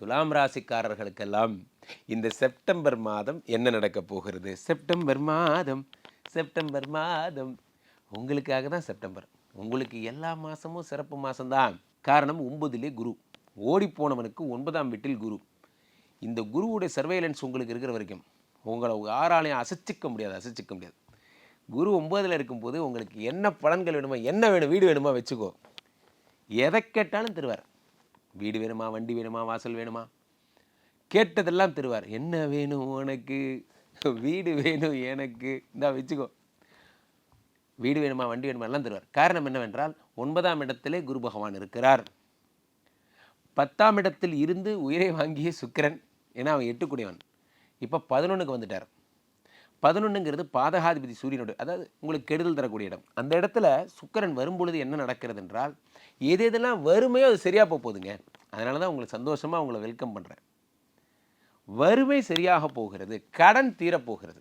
துலாம் ராசிக்காரர்களுக்கெல்லாம் இந்த செப்டம்பர் மாதம் என்ன நடக்க போகிறது? செப்டம்பர் மாதம் செப்டம்பர் மாதம். உங்களுக்காக தான் செப்டம்பர். உங்களுக்கு எல்லா மாதமும் சிறப்பு மாதம்தான் காரணம் ஒன்பதிலே குரு. ஓடிப்போனவனுக்கு ஒன்பதாம் வீட்டில் குரு. இந்த குருவுடைய சர்வேலன்ஸ் உங்களுக்கு இருக்கிற வரைக்கும். உங்களை யாராலையும் அசைச்சிக்க முடியாது அசைச்சிக்க முடியாது. குரு ஒம்பதில் இருக்கும்போது உங்களுக்கு என்ன பலன்கள் வேணுமோ என்ன வேணும் வீடு வேணுமோ வச்சுக்கோ. எதை கேட்டாலும் தருவார். வீடு வேணுமா வண்டி வேணுமா வாசல் வேணுமா? கேட்டதெல்லாம் தருவார். என்ன வேணும் உனக்கு? வீடு வேணும் எனக்கு. இந்தா வச்சுக்கோ. வீடு வேணுமா வண்டி வேணுமா எல்லாம் தருவார். காரணம் என்னவென்றால் ஒன்பதாம் இடத்திலே குரு பகவான் இருக்கிறார். பத்தாம் இடத்தில் இருந்து உயிரை வாங்கிய சுக்கிரன் ஏன்னா அவன் எட்டுக்குடியவன். இப்போ பதினொன்றுக்கு வந்துட்டார். பதினொன்றுங்கிறது பாதகாதிபதி சூரியனுடைய அதாவது உங்களுக்கு கெடுதல் தரக்கூடிய இடம். அந்த இடத்துல சுக்கரன் வரும்பொழுது என்ன நடக்கிறது என்றால் எது எதெல்லாம் வறுமையோ அது சரியாக போக போகுதுங்க. அதனால தான் உங்களுக்கு சந்தோஷமாக உங்களை வெல்கம் பண்ணுறேன் வறுமை சரியாக போகிறது கடன் தீரப்போகிறது